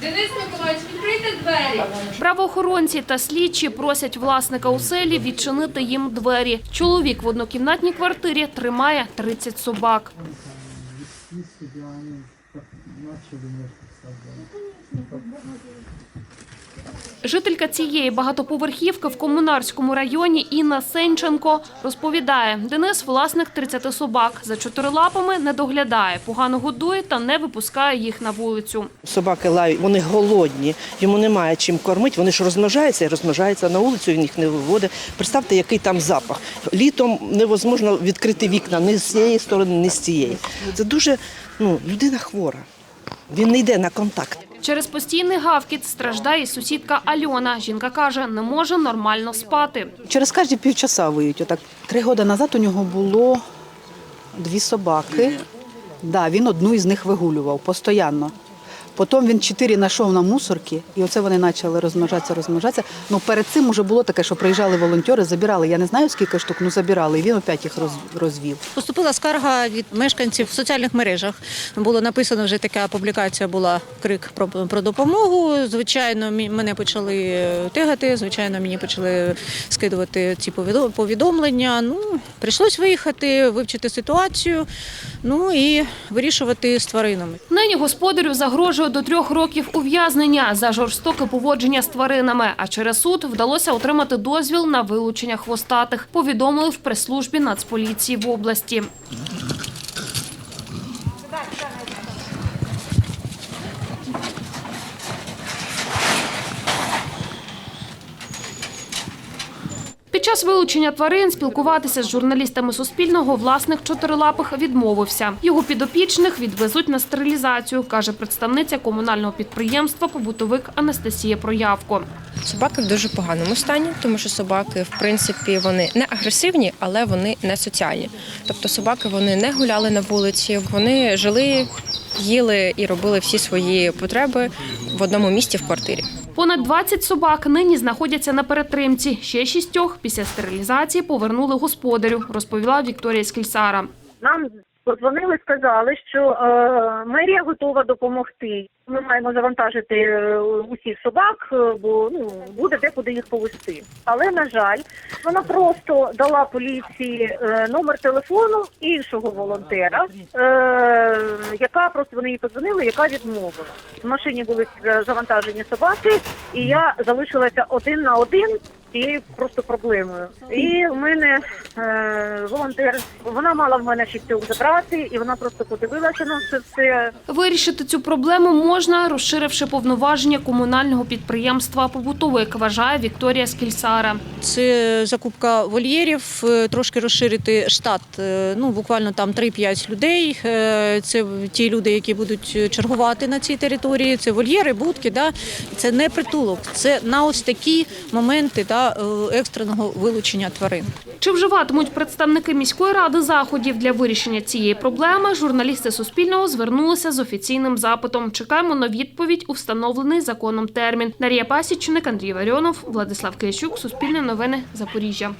Денис Миколаївич, відкрийте двері. Правоохоронці та слідчі просять власника у селі відчинити їм двері. Чоловік в однокімнатній квартирі тримає 30 собак. Жителька цієї багатоповерхівки в комунарському районі Інна Сенченко розповідає, Денис – власник 30 собак. За чотирилапами не доглядає, погано годує та не випускає їх на вулицю. Собаки лають, вони голодні, йому немає чим кормити, вони ж розмножаються і розмножаються на вулицю, він їх не виводить. Представте, який там запах. Літом невозможно відкрити вікна ні з цієї сторони, ні з цієї. Це дуже ну, людина хвора. Він не йде на контакт. Через постійний гавкіт страждає сусідка Альона. Жінка каже, не може нормально спати. Через кожні півчаса виють. Отак три роки назад у нього було дві собаки. Да, він одну із них вигулював постійно. Потім він чотири знайшов на мусорки, і оце вони почали розмножатися, розмножатися. Ну перед цим вже було таке, що приїжджали волонтери, забирали. Я не знаю скільки штук, ну забирали, і він опять їх роз- розвів. Поступила скарга від мешканців в соціальних мережах. Було написано вже така публікація була крик про, про допомогу. Звичайно, мене почали тигати. Звичайно, мені почали скидувати ці повідо- повідомлення. Ну прийшлось виїхати, вивчити ситуацію. Ну і вирішувати з тваринами. Нині господарю загрожує до трьох років ув'язнення за жорстоке поводження з тваринами. А через суд вдалося отримати дозвіл на вилучення хвостатих. Повідомили в прес-службі Нацполіції в області. Час вилучення тварин спілкуватися з журналістами Суспільного власник чотирилапих відмовився. Його підопічних відвезуть на стерилізацію, каже представниця комунального підприємства «Побутовик» Анастасія Проявко. Собаки в дуже поганому стані, тому що собаки, в принципі, вони не агресивні, але вони не соціальні. Тобто собаки вони не гуляли на вулиці, вони жили, їли і робили всі свої потреби в одному місці в квартирі. Понад 20 собак нині знаходяться на перетримці. Ще шістьох після стерилізації повернули господарю, розповіла Вікторія Скільсара. Нам подзвонили, сказали, що е, мерія готова допомогти. Ми маємо завантажити е, усіх собак, е, бо ну буде декуди їх повезти. Але на жаль, вона просто дала поліції е, номер телефону іншого волонтера, е, яка просто вони їй подзвонили, яка відмовила. В машині були е, завантажені собаки, і я залишилася один на один цією просто проблемою. І в мене е, волонтер, вона мала в мене шістьох забрати, і вона просто подивилася на це все. Вирішити цю проблему можна, розширивши повноваження комунального підприємства «Побутовик», вважає Вікторія Скільсара. Це закупка вольєрів, е, трошки розширити штат. е, Ну буквально там 3-5 людей. Е, Це ті люди, які будуть чергувати на цій території. Це вольєри, будки. Да? Це не притулок. Це на ось такі моменти да, е, екстреного вилучення тварин. Чи вживатимуть представники міської ради заходів для вирішення цієї проблеми? Журналісти Суспільного звернулися з офіційним запитом. Чекаємо на відповідь у встановлений законом термін. Нарія Пасічник, Андрій Варіонов, Владислав Киящук, Суспільне новини, Запоріжжя.